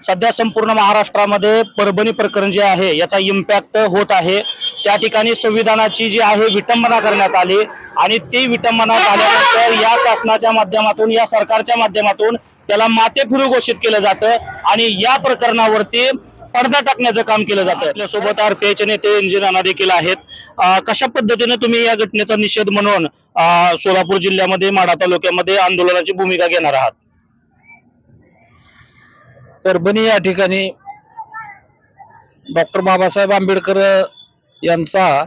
सध्या संपूर्ण महाराष्ट्रामध्ये परभणी प्रकरण जे आहे याचा इम्पॅक्ट होत आहे. त्या ठिकाणी संविधानाची जी आहे विटंबना करण्यात आली आणि ती विटंबना झाल्यानंतर या शासनाच्या माध्यमातून या सरकारच्या माध्यमातून त्याला माते घोषित केलं जातं आणि या प्रकरणावरती पडदा टाकण्याचं काम केलं जातं. आपल्यासोबत आरपीआयचे नेते इंजिनियर देखील आहेत. कशा पद्धतीने तुम्ही या घटनेचा निषेध म्हणून सोलापूर जिल्ह्यामध्ये माढा तालुक्यामध्ये आंदोलनाची भूमिका घेणार आहात? परभणी या ठिकाणी डॉक्टर बाबासाहेब आंबेडकर यांचा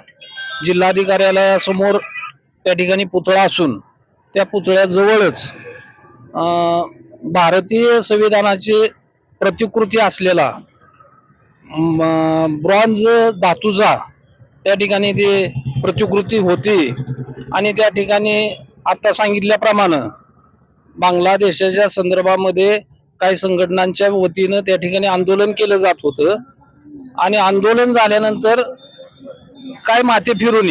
जिल्हाधिकार्यालयासमोर त्या ठिकाणी पुतळा असून त्या पुतळ्याजवळच भारतीय संविधानाची प्रतिकृती असलेला ब्रॉन्झ धातूचा त्या ठिकाणी ती प्रतिकृती होती. आणि त्या ठिकाणी आता सांगितल्याप्रमाणे बांगलादेशाच्या संदर्भामध्ये काही संघटनांच्या वतीनं त्या ठिकाणी आंदोलन केलं जात होतं. आणि आंदोलन झाल्यानंतर काय माते फिरून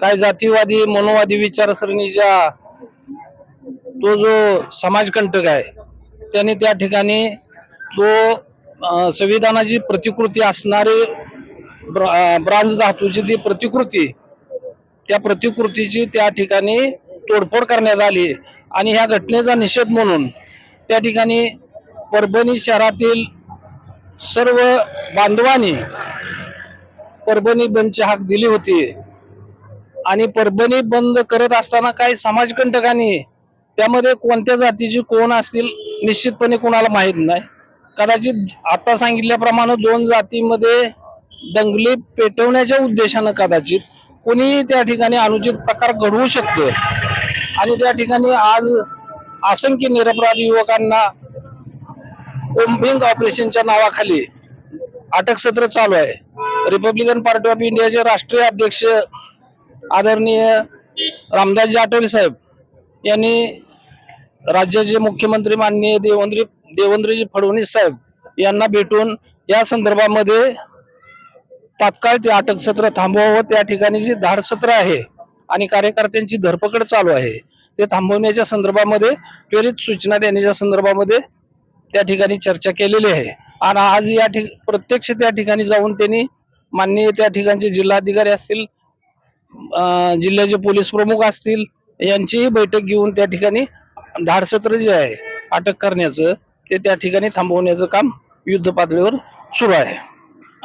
काय जातीवादी मनोवादी विचारसरणीच्या तो जो समाजकंटक आहे त्याने त्या ठिकाणी तो संविधानाची प्रतिकृती असणारी ब्र- ब्रांज धातूची ती प्रतिकृती त्या प्रतिकृतीची त्या ठिकाणी तोडफोड करण्यात आली. आणि ह्या घटनेचा निषेध म्हणून त्या ठिकाणी परभणी शहरातील सर्व बांधवांनी परभणी बंदची हाक दिली होती. आणि परभणी बंद करत असताना काही समाजकंटकांनी त्यामध्ये कोणत्या जातीची कोण असतील निश्चितपणे कोणाला माहीत नाही. कदाचित आता सांगितल्याप्रमाणे दोन जातीमध्ये दंगली पेटवण्याच्या उद्देशानं कदाचित कोणीही त्या ठिकाणी अनुचित प्रकार घडवू शकतो. आणि त्या ठिकाणी आज असंख्य निरपराध युवकांना कोम्बिंग ऑपरेशनच्या नावाखाली अटक सत्र चालू आहे. रिपब्लिकन पार्टी ऑफ इंडियाचे राष्ट्रीय अध्यक्ष आदरणीय रामदासजी आठवले साहेब यांनी राज्याचे मुख्यमंत्री माननीय देवेंद्र देवेंद्रजी फडणवीस साहेब यांना भेटून या संदर्भामध्ये तात्काळ ते अटक सत्र थांबवावं. त्या ठिकाणी जे धाडसत्र आहे. आणि कार्यकर्त्यांची धरपकड चालू आहे. ते थांबवण्याच्या संदर्भामध्ये त्वरित सूचना देण्याच्या संदर्भामध्ये त्या ठिकाणी चर्चा केलेली आहे. आणि आज या ठिक प्रत्यक्ष त्या ठिकाणी जाऊन त्यांनी माननीय त्या ठिकाणचे जिल्हाधिकारी असतील जिल्ह्याचे पोलीस प्रमुख असतील यांचीही बैठक घेऊन त्या ठिकाणी धाडसत्र जे आहे अटक करण्याचं ते त्या ठिकाणी थांबवण्याचं काम युद्ध पातळीवर सुरू आहे.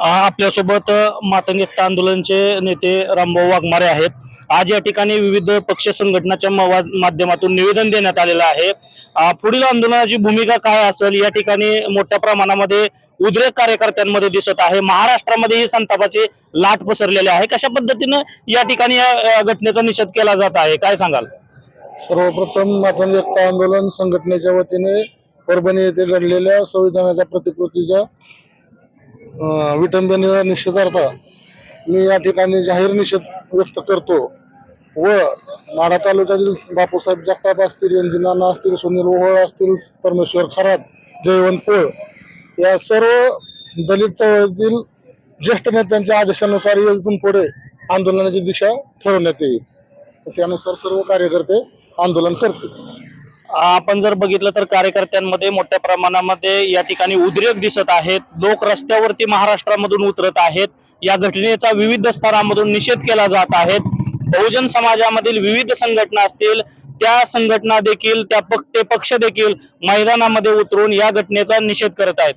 आपल्यासोबत अ, मातंग आंदोलनचे नेते रामभाऊ वाघमारे आहेत. आज या ठिकाणी विविध पक्ष संघटनाच्या माध्यमातून निवेदन देण्यात आलेलं आहे. पुढील आंदोलनाची भूमिका काय असेल? या ठिकाणी मोठ्या प्रमाणामध्ये उद्रेक कार्यकर्त्यांमध्ये दिसत आहे. महाराष्ट्रामध्ये ही संतापाची लाट पसरलेली आहे. कशा पद्धतीनं या ठिकाणी या घटनेचा निषेध केला जात आहे? काय सांगाल? सर्वप्रथम मातंग एकता आंदोलन संघटनेच्या वतीने परभणी येथे घडलेल्या संविधानाच्या प्रतिकृतीच्या विटंबनेचा निषेधार्थ मी या ठिकाणी जाहीर निषेध व्यक्त करतो व माढा तालुक्यातील बापूसाहेब जगताप असतील अंजिनाना असतील सुनील ओहोळ असतील परमेश्वर खरात जयवंत पोळ या सर्व दलित चळवळीतील ज्येष्ठ नेत्यांच्या आदेशानुसार इथून पुढे आंदोलनाची दिशा ठरवण्यात येईल. त्यानुसार सर्व कार्यकर्ते आंदोलन करतील. आपण जर बघितलं तर कार्यकर्त्यांमध्ये मोठ्या प्रमाणामध्ये या ठिकाणी उद्रेक दिसत आहेत. लोक रस्त्यावरती महाराष्ट्रामधून उतरत आहेत. या घटनेचा विविध स्तरामधून निषेध केला जात आहेत बहुजन समाजामधील विविध संघटना असतील त्या संघटना देखील त्या पक्ष देखील मैदानामध्ये उतरून या घटनेचा निषेध करत आहेत.